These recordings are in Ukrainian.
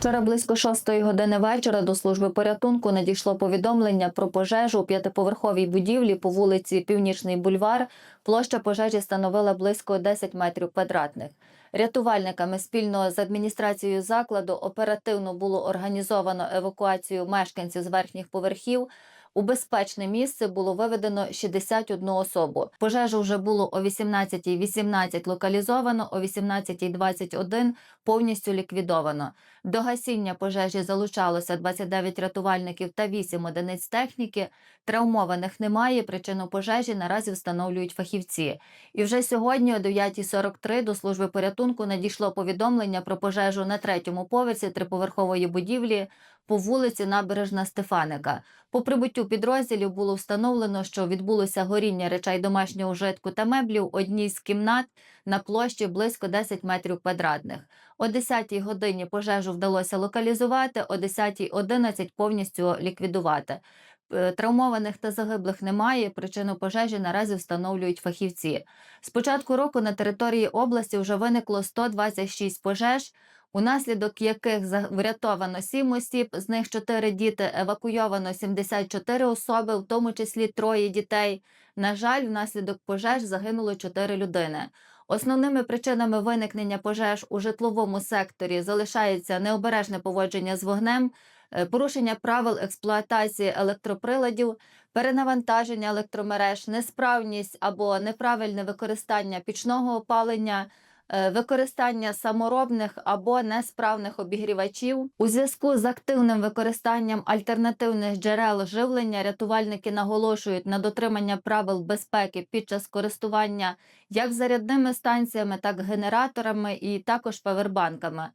Вчора близько шостої години вечора до служби порятунку надійшло повідомлення про пожежу у п'ятиповерховій будівлі по вулиці Північний бульвар. Площа пожежі становила близько 10 метрів квадратних. Рятувальниками спільно з адміністрацією закладу оперативно було організовано евакуацію мешканців з верхніх поверхів. У безпечне місце було виведено 61 особу. Пожежу вже було о 18.18 локалізовано, о 18.21 повністю ліквідовано. До гасіння пожежі залучалося 29 рятувальників та 8 одиниць техніки. Травмованих немає. Причину пожежі наразі встановлюють фахівці. І вже сьогодні, о 9.43, до служби порятунку надійшло повідомлення про пожежу на третьому поверсі триповерхової будівлі по вулиці Набережна Стефаника. По прибуттю підрозділів було встановлено, що відбулося горіння речей домашнього вжитку та меблів у одній з кімнат на площі близько 10 метрів квадратних. О 10-й годині пожежу вдалося локалізувати, о 10.11 повністю ліквідувати. Е, Травмованих та загиблих немає. Причину пожежі наразі встановлюють фахівці. З початку року на території області вже виникло 126 пожеж, унаслідок яких врятовано 7 осіб, з них 4 діти, евакуйовано 74 особи, в тому числі троє дітей. На жаль, внаслідок пожеж загинуло 4 людини. Основними причинами виникнення пожеж у житловому секторі залишається необережне поводження з вогнем, е, порушення правил експлуатації електроприладів, перенавантаження електромереж, несправність або неправильне використання пічного опалення. Е, Використання саморобних або несправних обігрівачів у зв'язку з активним використанням альтернативних джерел живлення рятувальники наголошують на дотримання правил безпеки під час користування як зарядними станціями, так і генераторами і також павербанками.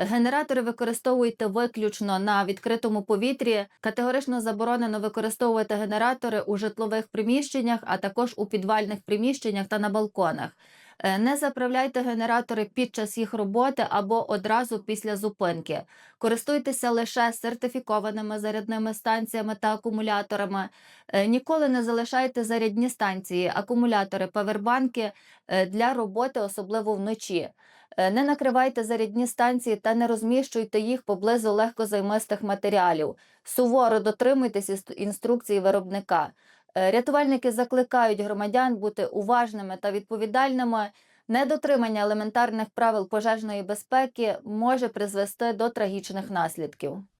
Генератори використовуйте виключно на відкритому повітрі. Категорично заборонено використовувати генератори у житлових приміщеннях, а також у підвальних приміщеннях та на балконах. Е, Не заправляйте генератори під час їх роботи або одразу після зупинки. Користуйтеся лише сертифікованими зарядними станціями та акумуляторами. Е, Ніколи не залишайте зарядні станції, акумулятори, павербанки е, для роботи, особливо вночі. Не накривайте зарядні станції та не розміщуйте їх поблизу легкозаймистих матеріалів. Суворо дотримуйтесь інструкцій виробника. Е, Рятувальники закликають громадян бути уважними та відповідальними. Недотримання елементарних правил пожежної безпеки може призвести до трагічних наслідків.